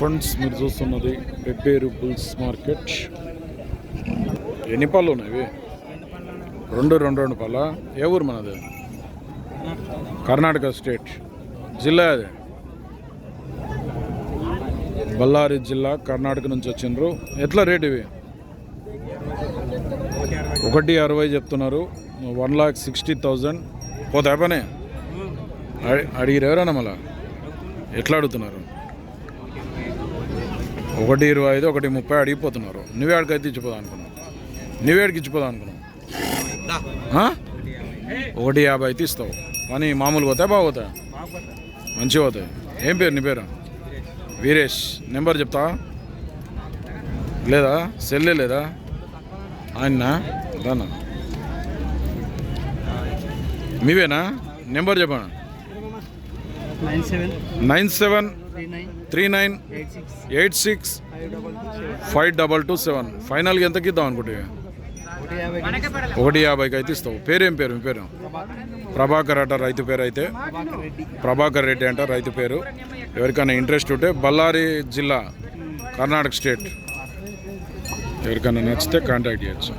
Friends మీరు చూస్తున్నది Pebbair bulls market ఎన్ని పళ్ళు ఉన్నాయి రెండు రెండు రెండు పళ్ళ? ఏ ఊరు మనది? కర్ణాటక స్టేట్. జిల్లా అది బళ్ళారి జిల్లా కర్ణాటక నుంచి వచ్చిండ్రు. ఎట్లా రేట్ ఇవి? ఒకటి అరవై చెప్తున్నారు. One lakh sixty thousand. పోతా పనే అడి- అడిగిరు ఎవరన్నా మళ్ళా? ఎట్లా అడుగుతున్నారు? ఒకటి ఇరవై ఐదు ఒకటి ముప్పై అడిగిపోతున్నారు. నువ్వే అడిగైతే ఇచ్చిపోదా అనుకున్నావు. నువ్వే అడిగి ఇచ్చిపోదా అనుకున్నావు? ఒకటి యాభై అయితే ఇస్తావు. కానీ మామూలు పోతాయి? బాగా పోతాయి? మంచిగా పోతాయి. ఏం పేరు? నీ పేరు? వీరేష్. నెంబర్ చెప్తా? లేదా? సెల్లే లేదా? ఆయన దానా? మీవేనా? నెంబర్ చెప్పనా? Nine seven. Nine seven three nine eight six five double two seven. ఫైనల్కి ఫైనల్గా ఎంతకి ఇద్దాం అనుకుంటే? ఒకటి యాభైకి అయితే ఇస్తావు. పేరేం పేరు? మీ పేరు? ప్రభాకర్ అట రైతు పేరు అయితే. ప్రభాకర్ రెడ్డి అంట రైతు పేరు. ఎవరికైనా ఇంట్రెస్ట్ ఉంటే బళ్ళారి జిల్లా కర్ణాటక స్టేట్. ఎవరికైనా నచ్చితే కాంటాక్ట్ చేయొచ్చు.